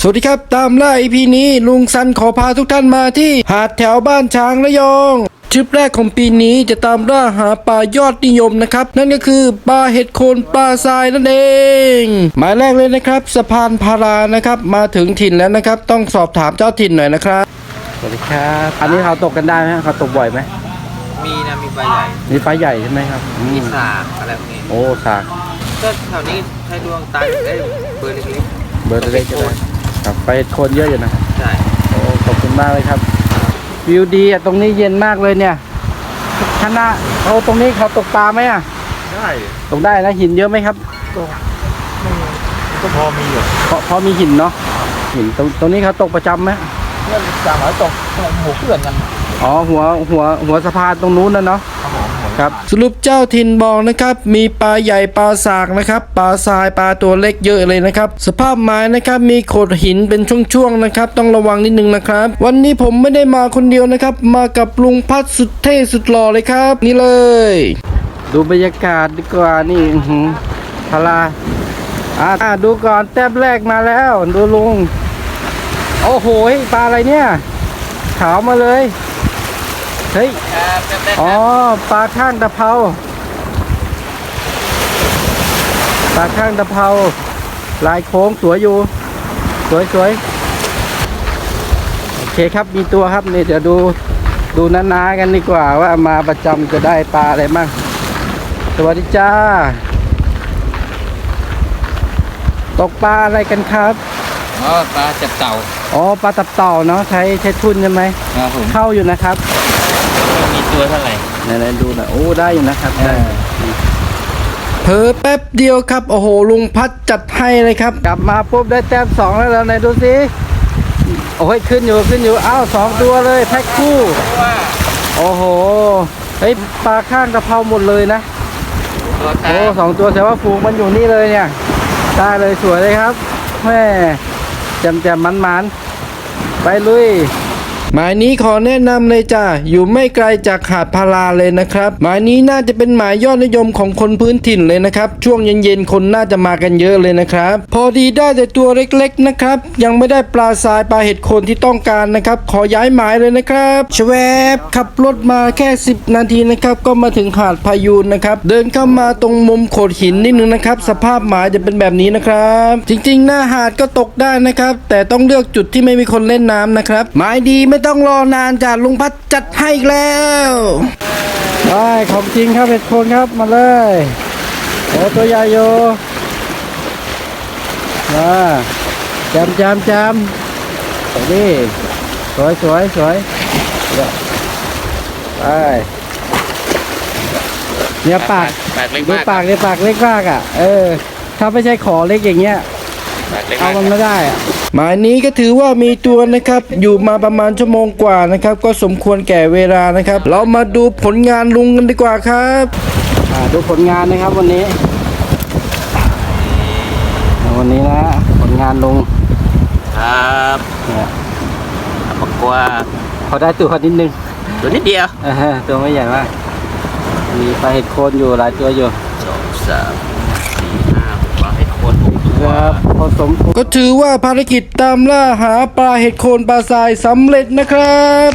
สวัสดีครับ ตามล่า EP นี้ลุงซันขอพาทุกท่านมาที่หาดแถวบ้านช้างระยองทริปแรกของปีนี้จะตามล่าหาปลายอดนิยมนะครับ นั่นก็คือปลาเห็ดโคนปลาทรายนั่นเองหมายแรกเลยนะครับสะพานพารานะครับมาถึงถิ่นแล้วนะครับ ต้องสอบถามเจ้าถิ่นหน่อยนะครับสวัสดีครับ อันนี้เขาตกกันได้ไหมเขาตกบ่อยไหมมีนะมีปลาใหญ่นี่ปลาใหญ่ใช่ไหมครับอืมีมสากอะไรพวกนี้โอ้สากก็แถวนี้ใช้ดวงตาได้เบอร์เล็กเบอร์เล็กๆก็ได้ ครับไปโคนเยอะอยู่นะๆใช่โอ้ขอบคุณมากเลยครับ วิวดีอะตรงนี้เย็นมากเลยเนี่ยคณะเอาตรงนี้เขาตกปลาไหมอะได้ตกได้นะหินเยอะไหมครับก็พอมีอยู่เพราะเพราะมีหินเนาะหินตรงตรงนี้เขาตกประจำไหมเพื่อนสามร้อยตกหมูเพื่อนกัน อ๋อหัวหัวหัวสะพานตรงนู้นนะเนาะครับผมหมูครับสรุปเจ้าถิ่นบอกนะครับ มีปลาใหญ่ปลาสากนะครับปลาทรายปลาตัวเล็กเยอะเลยนะครับ สภาพไม้นะครับมีโขดหินเป็นช่วงๆนะครับ ต้องระวังนิดนึงนะครับ วันนี้ผมไม่ได้มาคนเดียวนะครับ มากับลุงพัดสุดเท่สุดหล่อเลยครับ นี่เลย ดูบรรยากาศดีกว่านี่อื้อหือพาราอ่าอ่าดูก่อนแต้มแรกมาแล้ว ดูลุง โอ้โหปลาอะไรเนี่ย ขาวมาเลย เฮ้ย ครับแป๊บอ๋อปลาข้างตะเภา ปลาข้างตะเภา ลายโค้งสวยอยู่ สวยสวยโอเคครับ มีตัวครับนี่เดี๋ยวดู ดูนาๆกันดีกว่าว่ามาประจำจะได้ปลาอะไรบ้าง สวัสดีจ้า ตกปลาอะไรกันครับ อ๋อปลาจับเต่าอ๋อ ปลาตับเต่าเนาะ ใช้ใช้ทุ่นใช่ไหม ครับผมเข้าอยู่นะครับมี ตัวเท่าไหร่ไหนๆดูหน่อยโอ้ได้อยู่นะครับได้เผลอแป๊บเดียวครับ โอ้โห ลุงพัดจัดให้เลยครับ กลับมาปุ๊บได้แต้มสองแล้วไหนดูสิโอ้ยขึ้นอยู่ขึ้นอยู่อ้าวสองตัวเลยแพ็คคู่ว่าโอ้โหเฮ้ยปลาข้างกะเพราหมดเลยนะตัวตาโอ้สองตัวแต่ว่าฝูงมันอยู่นี่เลยเนี่ย ได้เลยสวยเลยครับแม่แจมแจมมันมันๆไปลุย หมายนี้ขอแนะนำเลยจ้าอยู่ไม่ไกลจากหาดพาราเลยนะครับหมายนี้น่าจะเป็นหมายยอดนิยมของคนพื้นถิ่นเลยนะครับช่วงเย็นๆคนน่าจะมากันเยอะเลยนะครับ พอดีได้แต่ตัวเล็กๆนะครับ ยังไม่ได้ปลาทรายปลาเห็ดโคนที่ต้องการนะครับ ขอย้ายหมายเลยนะครับชแวบขับรถมาแค่ 10 นาทีนะครับ ก็มาถึงหาดพายูนนะครับ เดินเข้ามาตรงมุมโขดหินนิดนึงนะครับ สภาพหมายจะเป็นแบบนี้นะครับ จริงๆ หน้าหาดก็ตกได้นะครับ แต่ต้องเลือกจุดที่ไม่มีคนเล่นน้ำนะครับหมายดีไม่ต้องรอนานจากลุงพัดจัดให้อีกแล้วได้ของจริงครับเห็ดโคนครับมาเลยโอ้ตัวใหญ่โยมาจำจำจำไปดิสวยสวยสวยเดี๋ยวไปเนี่ยปากปากเล็กดูมากปากเนี่ยปากเล็กมากอะ เออ ถ้าไม่ใช่ขอเล็กอย่างเงี้ยปาก เล็กเอามากมันไม่ได้อะหมายนี้ก็ถือว่ามีตัวนะครับ อยู่มาประมาณชั่วโมงกว่านะครับ ก็สมควรแก่เวลานะครับ เรามาดูผลงานลุงกันดีกว่าครับอ่าดูผลงานนะครับวันนี้ วันนี้นะผลงานลุงครับเนี่ยปากกว่าพอได้ตัวนิดนึงตัวนิดเดียวอ่าฮะตัวไม่ใหญ่มากมีปลาเห็ดโคนอยู่หลายตัวอยู่สองสามสี่ห้าหกปลาให้โคนหกตัวครับ พอสมก็ถือว่าภารกิจตามล่าหาปลาเห็ดโคนปลาทรายสำเร็จนะครับ